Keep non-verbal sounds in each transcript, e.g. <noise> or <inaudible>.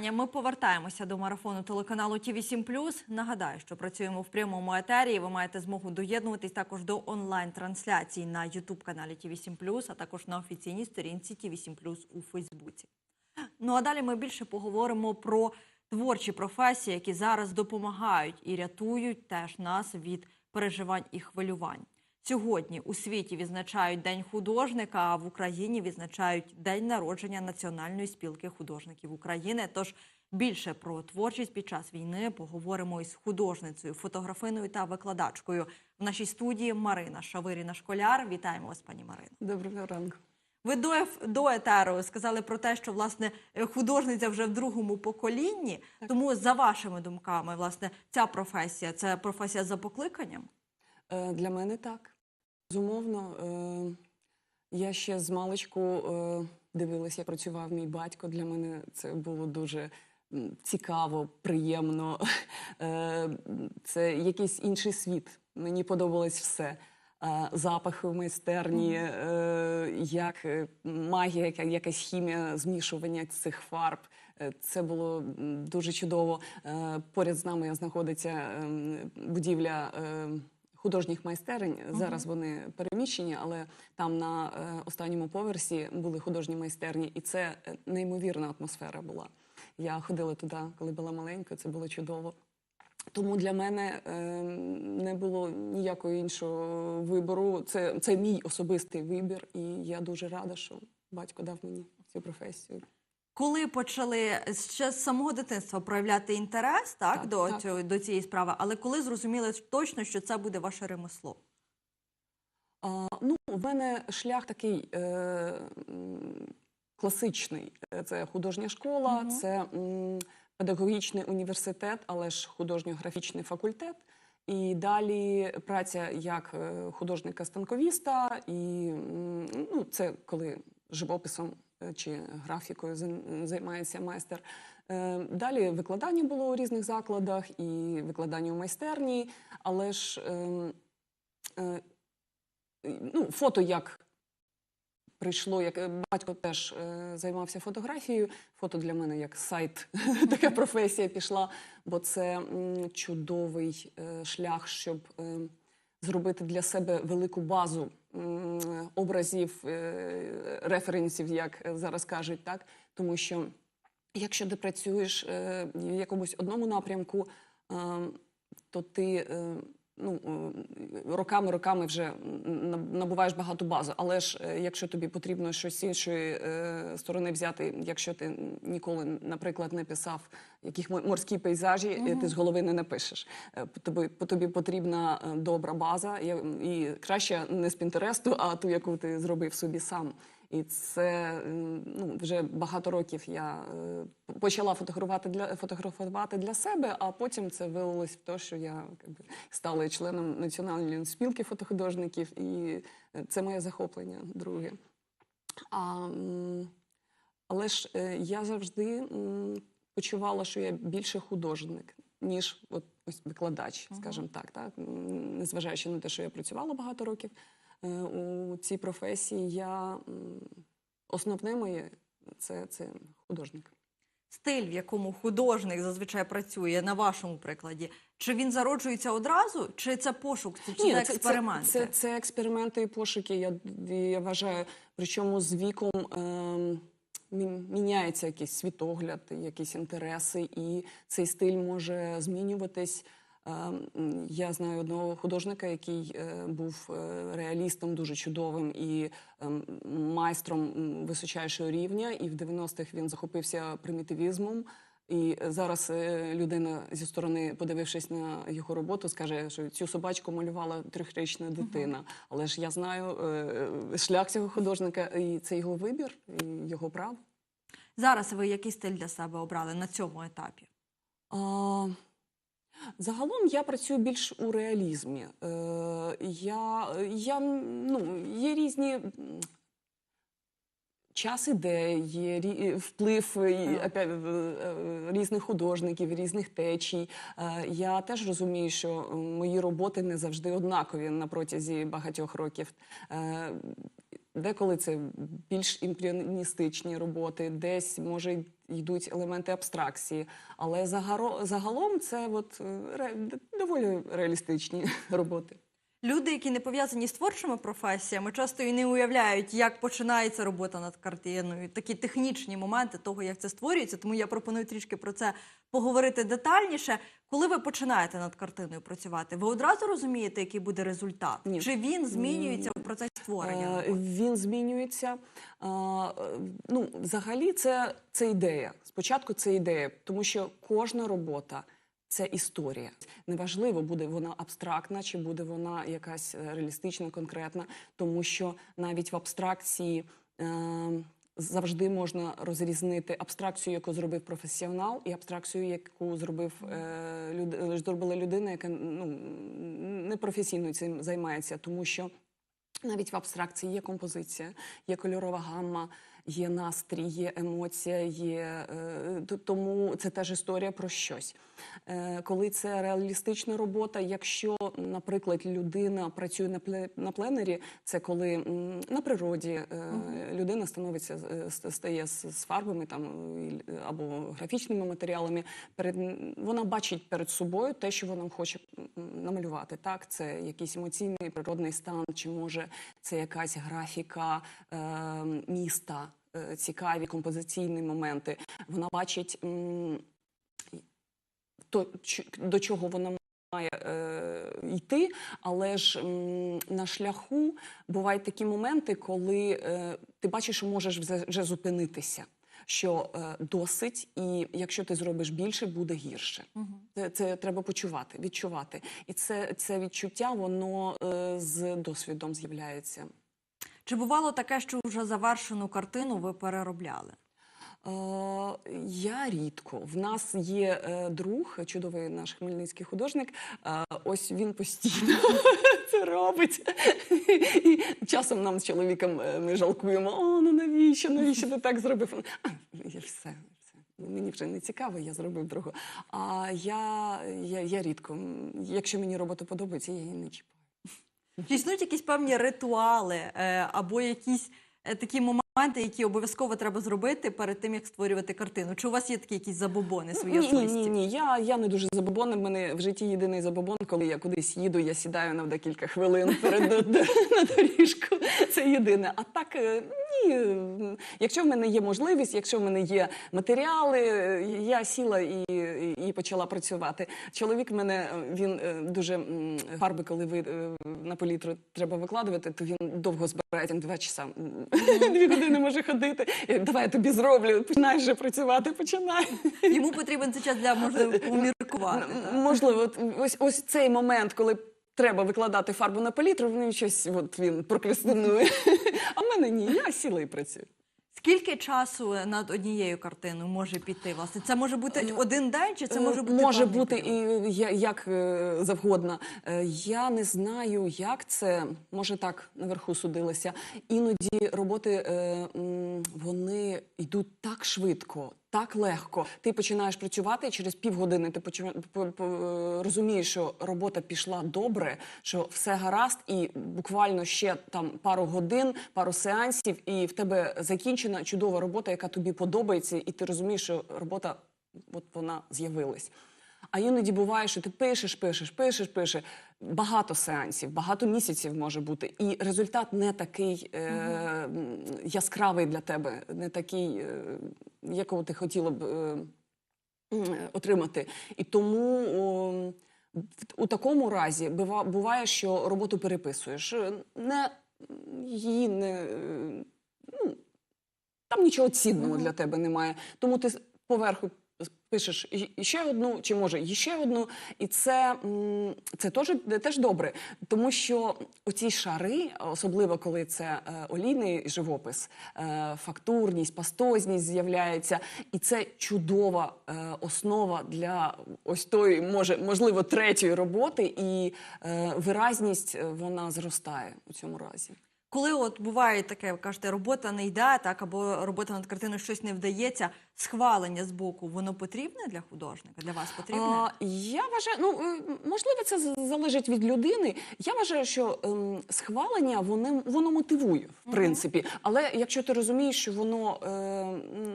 вітання. Ми повертаємося до марафону телеканалу ТІВІ 7 Нагадаю, що працюємо в прямому етері. і Ви маєте змогу доєднуватись також до онлайн-трансляцій на youtube каналі ТІВІ 7 а також на офіційній сторінці ТІВІ 7 у Фейсбуці. Ну а далі ми більше поговоримо про творчі професії, які зараз допомагають і рятують теж нас від переживань і хвилювань. Сьогодні у світі відзначають День художника, а в Україні відзначають День народження Національної спілки художників України. Тож більше про творчість під час війни поговоримо із художницею, фотографиною та викладачкою в нашій студії Марина Шавиріна Школяр. Вітаємо вас, пані Марино. Доброго ранку. Ви до, до етеру сказали про те, що власне художниця вже в другому поколінні. Тому, за вашими думками, власне, ця професія це професія за покликанням. Е, Для мене так. Безумовно, е, я ще з маличку е, дивилася, як працював мій батько. Для мене це було дуже цікаво, приємно. <laughs> Е, Це якийсь інший світ. Мені подобалось все. Запахи в майстерні, як магія, якась хімія змішування цих фарб. Це було дуже чудово. Поряд з нами знаходиться ем, будівля е, художніх майстерень. Зараз вони переміщені, але там на е, останньому поверсі були художні майстерні, і це е, неймовірна атмосфера була. Я ходила туди, коли була маленька, це було чудово. Тому для мене е, не було ніякого іншого вибору. Це, це мій особистий вибір, і я дуже рада, що батько дав мені цю професію. Коли почали ще з самого дитинства проявляти інтерес так, Так, до, так. Цього, до цієї справи, але коли зрозуміли точно, що це буде ваше ремесло? А, ну, у мене шлях такий е, класичний. Е, Це художня школа, Мгм. це м, педагогічний університет, але ж художньо-графічний факультет. І далі праця як е, художника-станковіста, і ну, це коли живописом е, чи графікою займається майстер. Е, Далі викладання було у різних закладах і викладання у майстерні, але ж ем, е, ну, фото як прийшло, як е, батько теж е, займався фотографією. Фото для мене як сайт, <laughs> така професія пішла, бо це чудовий е, шлях, щоб е, зробити для себе велику базу образів, е, референсів, як е, зараз кажуть, так тому що. Якщо ти працюєш е, в якомусь одному напрямку, е, то ти е, ну, е, роками роками вже набуваєш багато базу. Але ж е, якщо тобі потрібно щось з іншої е, сторони взяти, якщо ти ніколи, наприклад, не писав яких мо- морські пейзажі, е, ти з голови не напишеш. Тобі, тобі потрібна добра база, і краще не з Пінтересту, а ту, яку ти зробив собі сам. І це ну, вже багато років я е, почала фотографувати для фотографувати для себе, а потім це вилилось в те, що я якби, стала членом національної спілки фотохудожників, і е, це моє захоплення друге. А, але ж е, я завжди почувала, що я більше художник, ніж от, ось викладач, скажімо так, так. Незважаючи на те, що я працювала багато років у цій професії, я основне моє це, це художник. Стиль, в якому художник зазвичай працює, на вашому прикладі, чи він зароджується одразу, чи це пошук, чи це, експерименти? Це, це, це експерименти і пошуки. Я, я вважаю, причому з віком ем, міняється якийсь світогляд, якісь інтереси, і цей стиль може змінюватись. Я знаю одного художника, який е, був е, реалістом дуже чудовим і ем, майстром височайшого рівня. І в 90-х він захопився примітивізмом. І зараз е, людина зі сторони, подивившись на його роботу, скаже, що цю собачку малювала трьохрічна дитина. Але ж я знаю е, шлях цього художника, і це його вибір, і його право. Зараз ви який стиль для себе обрали на цьому етапі? А, загалом я працюю більш у реалізмі. Е, я, я, ну, є різні. Час іде, є вплив опять, е, е, різних художників, різних течій. Е, Я теж розумію, що мої роботи не завжди однакові на протязі багатьох років. Деколи це більш імпресіоністичні роботи, десь може йдуть елементи абстракції, але загалом це от, е, ре- доволі реалістичні <laughs> роботи. Люди, які не пов'язані з творчими професіями, часто і не уявляють, як починається робота над картиною, такі технічні моменти того, як це створюється. Тому я пропоную трішки про це поговорити детальніше. Коли ви починаєте над картиною працювати, ви одразу розумієте, який буде результат? Ні. Чи він змінюється в процесі створення? Е. Він змінюється. Е, Ну, взагалі, це, це ідея. Спочатку це ідея, тому що кожна робота. Це історія. Неважливо, буде вона абстрактна чи буде вона якась е, реалістична, конкретна, тому що навіть в абстракції е, завжди можна розрізнити абстракцію, яку зробив професіонал, і абстракцію, яку зробив е, люд, е, зробила людина, яка ну, професійно цим займається, тому що навіть в абстракції є композиція, є кольорова гамма, є настрій, є емоція, є е, тому це теж історія про щось. Е, коли це реалістична робота, якщо, наприклад, людина працює на пле- пленері, це коли на природі е, людина становиться е, стає з, з фарбами там або графічними матеріалами. Перед вона бачить перед собою те, що вона хоче намалювати. Так, це якийсь емоційний природний стан, чи може це якась графіка е, міста, е, цікаві композиційні моменти. Вона бачить м, то, до чого вона має е, йти, але ж м, на шляху бувають такі моменти, коли е, ти бачиш, що можеш вже, вже зупинитися. Що е, досить, і якщо ти зробиш більше, буде гірше. Це, це треба почувати, відчувати. І це, це відчуття, воно е, з досвідом з'являється. Чи бувало таке, що вже завершену картину ви переробляли? Е, Я рідко. В нас є е, друг, чудовий наш хмельницький художник. Е, ось він постійно <laughs> це робить. Часом нам з чоловіком ми жалкуємо: о, ну навіщо, навіщо ти так зробив? А, все. все. Мені вже не цікаво, я зробив другу. А я, я, я рідко. Якщо мені робота подобається, я її не чіпаю. Існують якісь певні ритуали або якісь такі моменти, які обов'язково треба зробити перед тим, як створювати картину? Чи у вас є такі якісь забобони свої Ні, ні, особисті? ні, ні. Я, я не дуже забобон. В мене в житті єдиний забобон, коли я кудись їду, я сідаю на декілька хвилин перед <laughs> на доріжку. Це єдине. А так Якщо в мене є можливість, якщо в мене є матеріали, е, я сіла і, і, почала працювати. Чоловік в мене е, він е, дуже м, фарби, коли ви на палітру треба викладувати, то він довго збирається два часа. Дві години може ходити. Я, Давай я тобі зроблю. Починаєш вже працювати, починай. Йому потрібен цей час для можливо так? Можливо, ось ось цей момент, коли треба викладати фарбу на палітру, він щось от він прокрастинує. <laughs> А в мене ні, я сіла і працюю. Скільки часу над однією картиною може піти? Власне, це може бути один день, чи це може бути Е, може бути період? і як е, завгодно. Е, Я не знаю, як це може так наверху судилося. Іноді роботи е, вони йдуть так швидко. Так легко. Ти починаєш працювати, і через півгодини ти почу- по- по- е, розумієш, що робота пішла добре, що все гаразд, і буквально ще там пару годин, пару сеансів, і в тебе закінчена чудова робота, яка тобі подобається, і ти розумієш, що робота от вона з'явилась. А іноді буває, що ти пишеш, пишеш, пишеш, пишеш. Багато сеансів, багато місяців може бути, і результат не такий е, яскравий для тебе, не такий, е, якого ти хотіла б е, отримати. І тому о, у такому разі буває, що роботу переписуєш. Е, Не її не е, ну, там нічого цінного для тебе немає. Тому ти поверху пишеш ще одну, чи може ще одну. І це, це теж, теж добре, тому що оці шари, особливо коли це е, олійний живопис, е, фактурність, пастозність з'являється, і це чудова е, основа для ось тої, може, можливо, третьої роботи, і виразність вона зростає у цьому разі. Коли от буває таке, ви кажете, робота не йде, так або робота над картиною щось не вдається. схвалення з боку, воно потрібне для художника? Для вас потрібне? А, я вважаю, ну е, можливо, це залежить від людини. Я вважаю, що ем, схвалення воно, воно мотивує, в принципі. Але якщо ти розумієш, що воно е,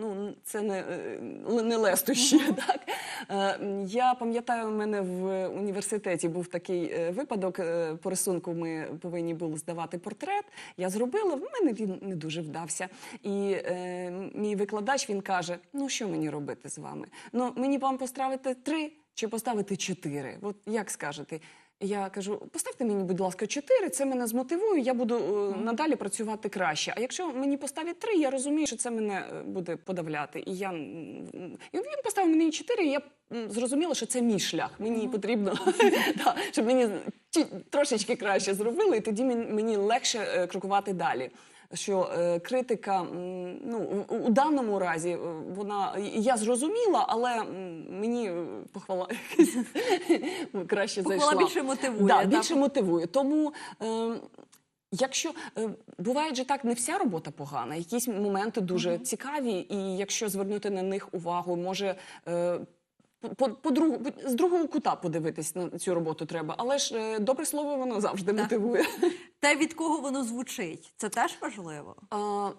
ну це не, е, не лестощі, <laughs> так е, я пам'ятаю, у мене в університеті був такий е, випадок. По рисунку ми повинні були здавати портрет. Я зробила, в мене він не дуже вдався. І е, мій викладач він каже: Ну що мені робити з вами? Ну мені вам поставити три чи поставити чотири? От як скажете? Я кажу, поставте мені, будь ласка, чотири, це мене змотивує, я буду е, надалі працювати краще. А якщо мені поставять три, я розумію, що це мене е, буде подавляти. І я м, і він поставив мені чотири, і я м, зрозуміла, що це мій шлях. Мені потрібно, <laughs> да, щоб мені ті- трошечки краще зробили, і тоді мені легше е, крокувати далі. Що е, критика, м, ну у, у даному разі е, вона я зрозуміла, але м, мені е, похвала <laughs> краще Похвала зайшла. більше мотивує, Да, так? більше мотивує. Тому. Е, Якщо е, буває же так, не вся робота погана, якісь моменти дуже цікаві, і якщо звернути на них увагу, може е, по, по другу, з другого кута подивитись на цю роботу треба. Але ж е, добре слово воно завжди Так. мотивує. Те, від кого воно звучить, це теж важливо. А,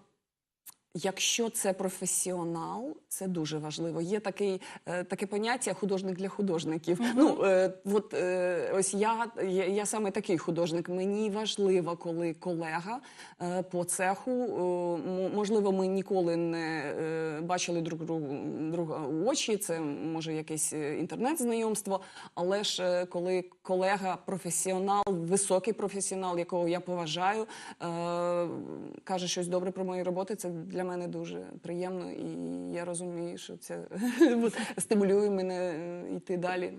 Якщо це професіонал, це дуже важливо. Є такий, е, таке поняття художник для художників. Ну е, от е, ось я, я, я саме такий художник. Мені важливо, коли колега е, по цеху, е, можливо, ми ніколи не е, бачили друг другу друга очі. Це може якесь е, інтернет-знайомство. Але ж е, коли колега професіонал, високий професіонал, якого я поважаю, е, каже щось добре про мої роботи, це для мене дуже приємно, і я розумію, що це <laughs> стимулює мене е, йти далі.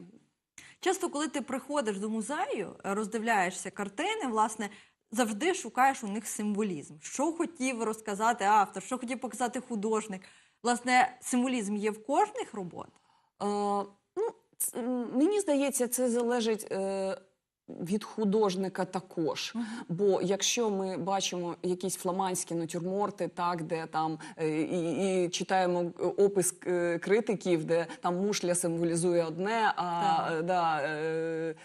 Часто, коли ти приходиш до музею, роздивляєшся картини, власне, завжди шукаєш у них символізм. Що хотів розказати автор, що хотів показати художник. Власне, символізм є в кожних роботах. Ц- м, мені здається, це залежить. Е, від художника також, бо якщо ми бачимо якісь фламандські натюрморти, так де там е, і, і читаємо е, опис е, критиків, де там мушля символізує одне, а е, да, е,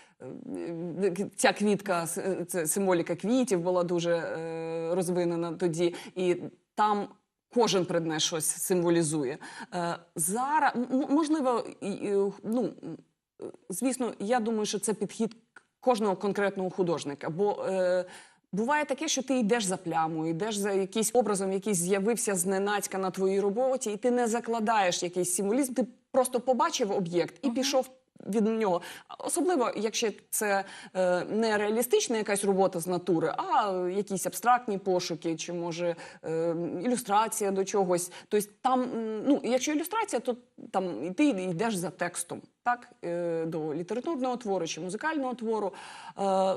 е, ця квітка, с- це символіка квітів була дуже е, розвинена тоді, і там кожен предмет щось символізує. Е, зараз можливо, ну звісно, я думаю, що це підхід кожного конкретного художника. Бо е, буває таке, що ти йдеш за плямою, йдеш за якийсь образом, який з'явився зненацька на твоїй роботі, і ти не закладаєш якийсь символізм, ти просто побачив об'єкт і пішов. Від нього, особливо якщо це е, не реалістична якась робота з натури, а якісь абстрактні пошуки, чи може е, ілюстрація до чогось. Тобто там, ну якщо ілюстрація, то там ти йдеш за текстом, так е, до літературного твору чи музикального твору. Е,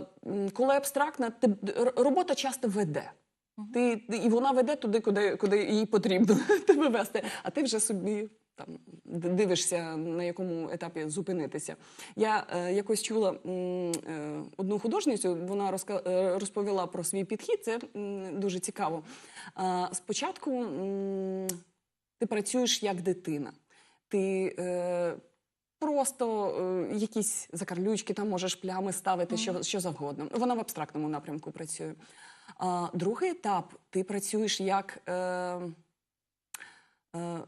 коли абстрактна, робота часто веде. Ти, ти- і вона веде туди, куди, куди їй потрібно <laughs> тебе вести, а ти вже собі там дивишся, на якому етапі зупинитися. Я е, якось чула е, одну художницю, вона розка- е, розповіла про свій підхід. Це м, дуже цікаво. Е, спочатку м, ти працюєш як дитина. Ти е, просто е, якісь закарлючки, там можеш плями ставити, що, що завгодно. Вона в абстрактному напрямку працює. А, другий етап ти працюєш як е, е,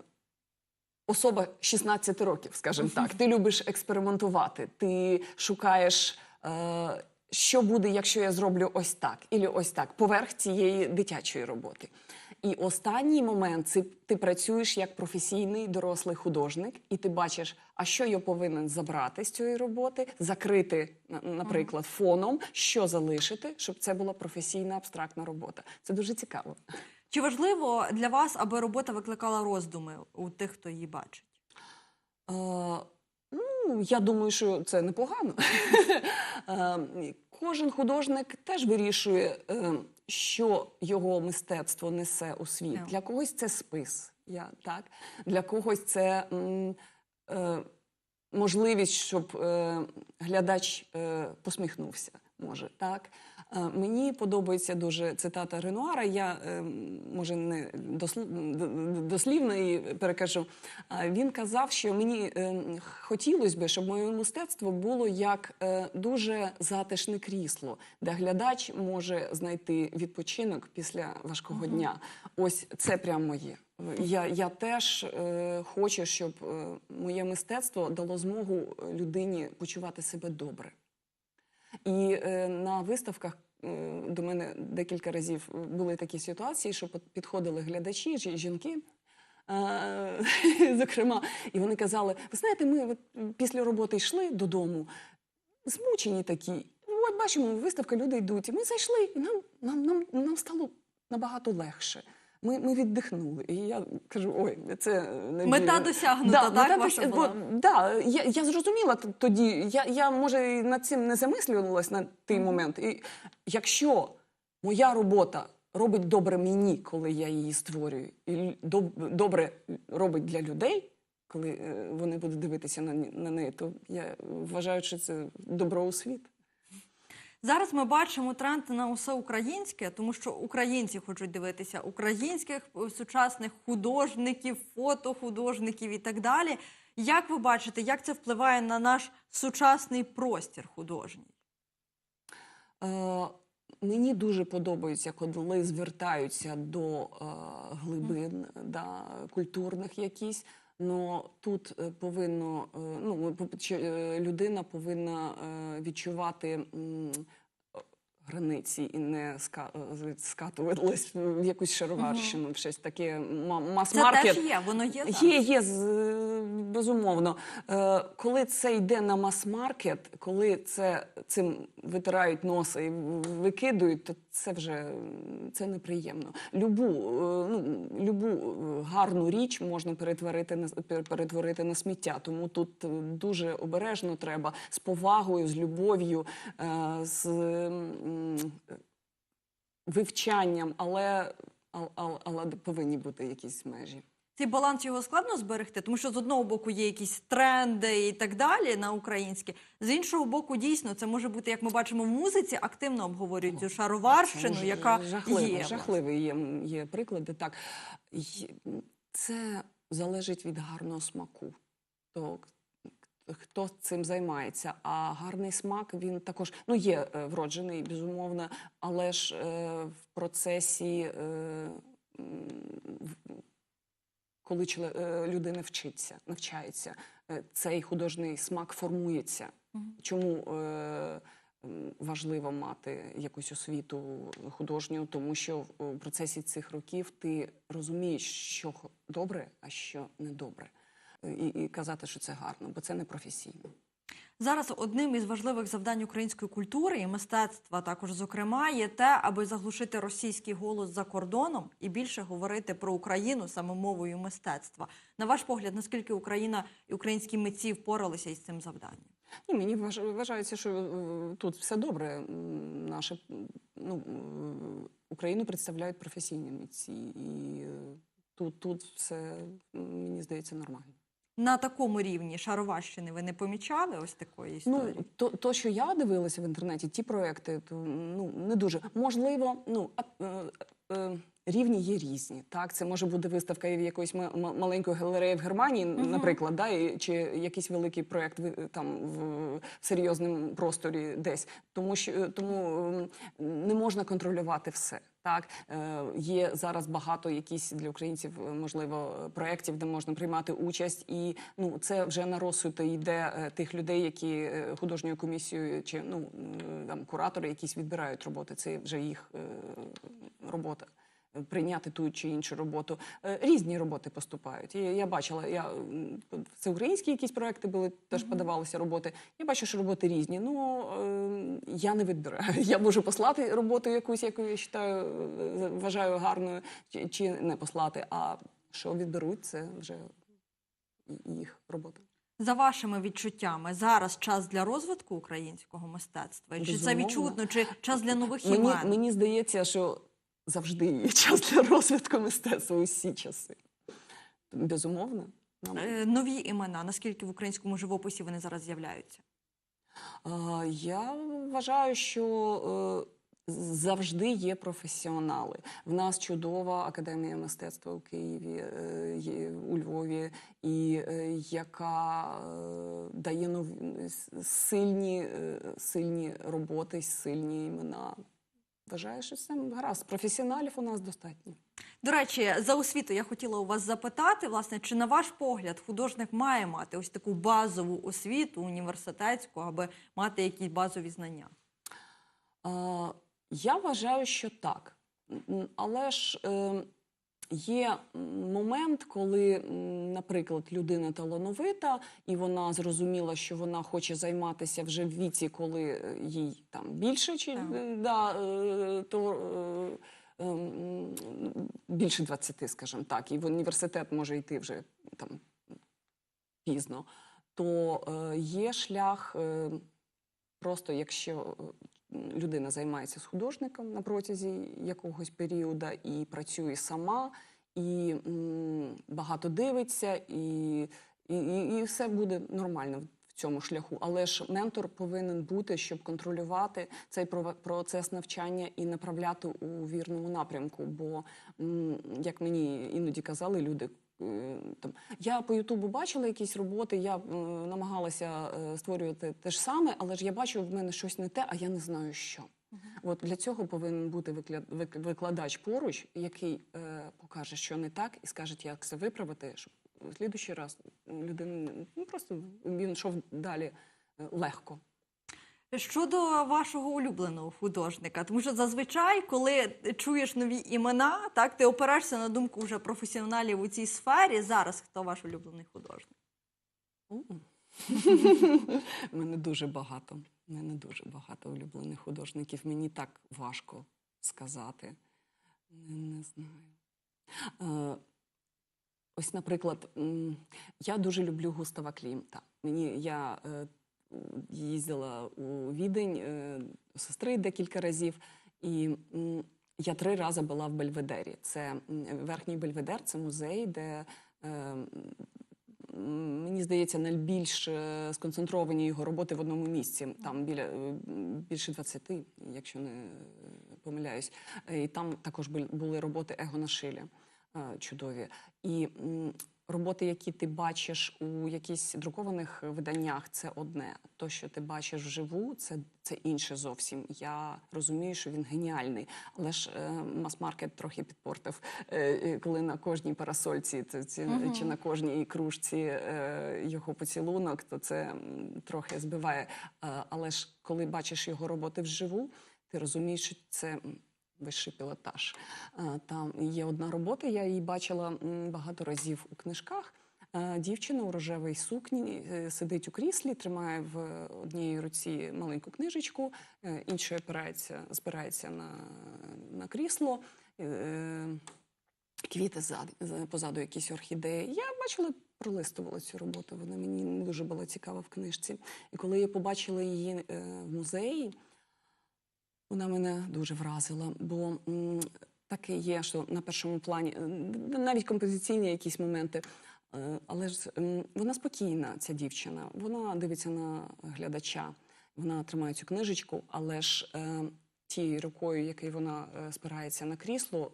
особа 16 років, скажімо так. Ти любиш експериментувати, ти шукаєш. Е, що буде, якщо я зроблю ось так, і ось так, поверх цієї дитячої роботи. І останній момент це ти працюєш як професійний дорослий художник, і ти бачиш, а що я повинен забрати з цієї роботи, закрити, наприклад, фоном, що залишити, щоб це була професійна абстрактна робота. Це дуже цікаво. Чи важливо для вас, аби робота викликала роздуми у тих, хто її бачить? Е, ну, я думаю, що це непогано. <laughs> Е, Кожен художник теж вирішує, е, що його мистецтво несе у світ. Для когось це спис, я, так? для когось це м, е, можливість, щоб е, глядач е, посміхнувся. Може, так. Е, мені подобається дуже цитата Ренуара. Я е, може не дослівно і перекажу. Він казав, що мені е, хотілося б, щоб моє мистецтво було як е, дуже затишне крісло, де глядач може знайти відпочинок після важкого дня. Ось це прямо моє. Я, я теж е, хочу, щоб е, моє мистецтво дало змогу людині почувати себе добре. І е, на виставках е, до мене декілька разів були такі ситуації, що під- підходили глядачі, жі- жінки. е, <laughs> Зокрема, і вони казали: ви знаєте, ми от після роботи йшли додому, змучені такі. От бачимо, виставка, люди йдуть. І ми зайшли, і нам, нам, нам, нам стало набагато легше. Ми, ми віддихнули. І я кажу: ой, це не Мета досягнута, так, мета ваша досяг- була? бо- Да, я, я зрозуміла тоді. Я, я може над цим не замислювалась на той момент. І якщо моя робота робить добре мені, коли я її створюю, і доб- добре робить для людей, коли е, вони будуть дивитися на, на неї, то я вважаю, що це добро у світ. Зараз ми бачимо тренд на усе українське, тому що українці хочуть дивитися українських е, сучасних художників, фотохудожників і так далі. Як ви бачите, як це впливає на наш сучасний простір художній? Е, Мені дуже подобається, коли звертаються до е, глибин да, культурних якісь. Но тут е, повинно е, ну е, людина повинна відчувати границі і не е, в якусь шароварщину, в щось таке ма- мас-маркет. теж є, воно є зараз. Є, є, е, безумовно. Е, Коли це йде на мас-маркет, коли це цим витирають носа і викидують, то це вже це неприємно. Любу, ну, любу гарну річ можна перетворити на пер- перетворити на сміття. Тому тут дуже обережно треба з повагою, з любов'ю, з вивчанням, але, ал- ал- але повинні бути якісь межі. Цей баланс його складно зберегти, тому що з одного боку є якісь тренди і так далі на українське, з іншого боку, дійсно, це може бути, як ми бачимо в музиці, активно обговорюють цю шароварщину, Це яка жахливо, є. жахливі є, є приклади. Так це залежить від гарного смаку. То хто цим займається? А гарний смак він також ну є е, вроджений, безумовно, але ж е, в процесі. Е, коли людина вчиться, навчається, цей художній смак формується. Чому е, важливо мати якусь освіту художню? Тому що в процесі цих років ти розумієш, що добре, а що не добре. І, і казати, що це гарно, бо це не професійно. Зараз одним із важливих завдань української культури і мистецтва, також зокрема, є те, аби заглушити російський голос за кордоном і більше говорити про Україну саме мовою мистецтва. На ваш погляд, наскільки Україна і українські митці впоралися із цим завданням? Ні, мені вваж- вважається, що е, тут все добре. Наше ну, е, Україну представляють професійні митці, і е, тут, тут все мені здається нормально. На такому рівні шароварщини ви не помічали ось такої історії? Ну, то, то, що я дивилася в інтернеті, ті проекти, то ну не дуже можливо. Ну а, е, е, рівні є різні. Так, це може бути виставка в якоїсь ма- ма- маленької галереї в Германії, наприклад, да, і, чи якийсь великий проект ви- там в серйозному просторі десь. Тому що тому не можна контролювати все. Так, е, є зараз багато якісь для українців, е, можливо, проєктів, де можна приймати участь, і ну це вже на розсуд йде е, тих людей, які е, художньою комісією чи ну там куратори, якісь відбирають роботи. Це вже їх е, робота. Прийняти ту чи іншу роботу Е, різні роботи поступають. Я, я бачила, я це українські якісь проекти були, теж подавалися роботи. Я бачу, що роботи різні. Ну е, я не відбираю. <laughs> Я можу послати роботу якусь, яку я вважаю, е, вважаю гарною, чи, чи не послати. А що відберуть, це вже їх робота. За вашими відчуттями, зараз час для розвитку українського мистецтва? Чи це відчутно, чи час для нових Мені, мені здається, що завжди є <laughs> час для розвитку мистецтва усі часи. Безумовно. Е, Нові імена, наскільки в українському живописі вони зараз з'являються? Я вважаю, що е, завжди є професіонали. В нас чудова академія мистецтва у Києві, е, у Львові, і яка дає нові сильні, сильні роботи, сильні імена. Вважаю, що все гаразд. Професіоналів у нас достатньо. До речі, за освіту я хотіла у вас запитати, власне, чи на ваш погляд художник має мати ось таку базову освіту університетську, аби мати якісь базові знання? Е, Я вважаю, що так. Але ж е, є момент, коли, наприклад, людина талановита, і вона зрозуміла, що вона хоче займатися вже в віці, коли е, їй там більше, чи Так. е, да, е, то. ем, Більше 20, скажімо так, і в університет може йти вже там пізно, то є шлях просто якщо людина займається з художником на протязі якогось періоду і працює сама, і багато дивиться, і, і, і, все буде нормально в цьому шляху. Але ж ментор повинен бути, щоб контролювати цей процес навчання і направляти у вірному напрямку. Бо, як мені іноді казали люди, там я по Ютубу бачила якісь роботи, я намагалася е, створювати те ж саме, але ж я бачу, в мене щось не те, а я не знаю що. От для цього повинен бути викладач поруч, який е, покаже, що не так, і скаже, як це виправити, щоб в слідуючий раз людина ну, просто він йшов далі е, легко. Щодо вашого улюбленого художника, тому що зазвичай, коли чуєш нові імена, так ти опираєшся на думку вже професіоналів у цій сфері. Зараз хто ваш улюблений художник? Мене дуже багато. Мене дуже багато улюблених художників. Мені так важко сказати. Не, не знаю. Е, ось, наприклад, я дуже люблю Густава Клімта. Мені я е, їздила у Відень е, до сестри декілька разів, і я три рази була в Бельведері. Це верхній Бельведер, це музей, де е, мені здається, найбільш е, сконцентровані його роботи в одному місці. Там біля е, більше 20, якщо не е, помиляюсь. Е, І там також були роботи Егона Шилі е, чудові. І роботи, які ти бачиш у якихось друкованих виданнях, це одне. То, що ти бачиш вживу, це, це інше зовсім. Я розумію, що він геніальний, але ж е, мас-маркет трохи підпортив, е, е, коли на кожній парасольці це, ці, Мгм. чи на кожній кружці е, його поцілунок, то це трохи збиває. Е, але ж коли бачиш його роботи вживу, ти розумієш, що це вищий пілотаж. Е, Там є одна робота, я її бачила багато разів у книжках. Е, Дівчина у рожевій сукні е, сидить у кріслі, тримає в одній руці маленьку книжечку, іншою опирається, спирається на, на крісло. Квіти ззаду, з- позаду якісь орхідеї. Я бачила, пролистувала цю роботу. Вона мені не дуже була цікава в книжці. І коли я побачила її в музеї, вона мене дуже вразила, бо таке є, що на першому плані е, навіть композиційні якісь моменти. е, Але ж вона спокійна, ця дівчина. Вона дивиться на глядача, вона тримає цю книжечку, але ж е, тією рукою, якою вона спирається на крісло,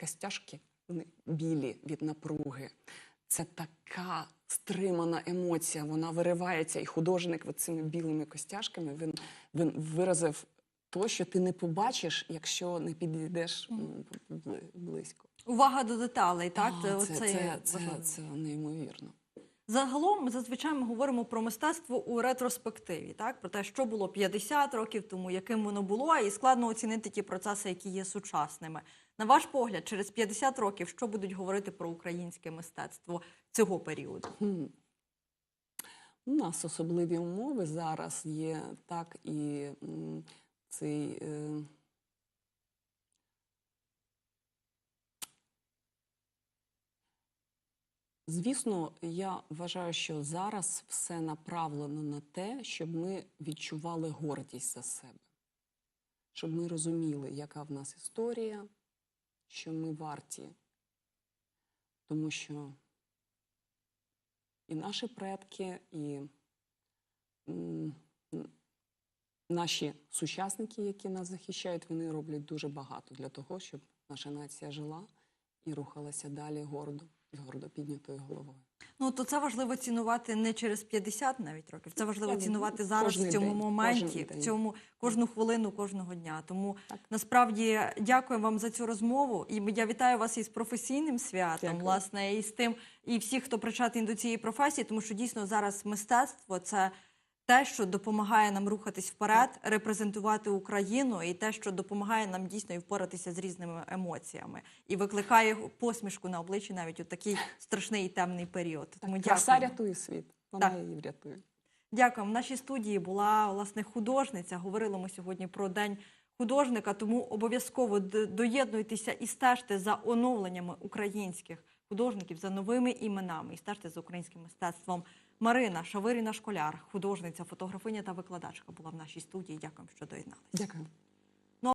костяшки вони білі від напруги. Це така стримана емоція. Вона виривається, і художник от цими білими костяшками він, він виразив то, що ти не побачиш, якщо не підійдеш близько. Увага до деталей, так? А, Це, це, це, це, це, це неймовірно. Загалом, зазвичай ми говоримо про мистецтво у ретроспективі, так про те, що було 50 років тому, яким воно було, і складно оцінити ті процеси, які є сучасними. На ваш погляд, через 50 років, що будуть говорити про українське мистецтво цього періоду? У нас особливі умови зараз є, так і цей. Звісно, я вважаю, що зараз все направлено на те, щоб ми відчували гордість за себе, щоб ми розуміли, яка в нас історія, що ми варті, тому що і наші предки, і наші сучасники, які нас захищають, вони роблять дуже багато для того, щоб наша нація жила і рухалася далі гордо, з гордо піднятою головою. Ну то це важливо цінувати не через 50 навіть років. Це важливо Я цінувати зараз в цьому день, моменті, в цьому кожну хвилину, кожного дня. Тому Так. насправді дякую вам за цю розмову. І я вітаю вас із професійним святом, Дякую. власне, і з тим, і всіх, хто причетний до цієї професії, тому що дійсно зараз мистецтво це. Те, що допомагає нам рухатись вперед, репрезентувати Україну, і те, що допомагає нам дійсно і впоратися з різними емоціями, і викликає посмішку на обличчі навіть у такий страшний і темний період. Тому Краса рятує світ. Вона Так. її врятує. Дякую. В нашій студії була власне художниця. Говорили ми сьогодні про день художника. Тому обов'язково доєднуйтеся і стежте за оновленнями українських художників, за новими іменами і стежте за українським мистецтвом. Марина Шавиріна Школяр, художниця, фотографиня та викладачка, була в нашій студії. Дякую, що доєдналися. Дякую.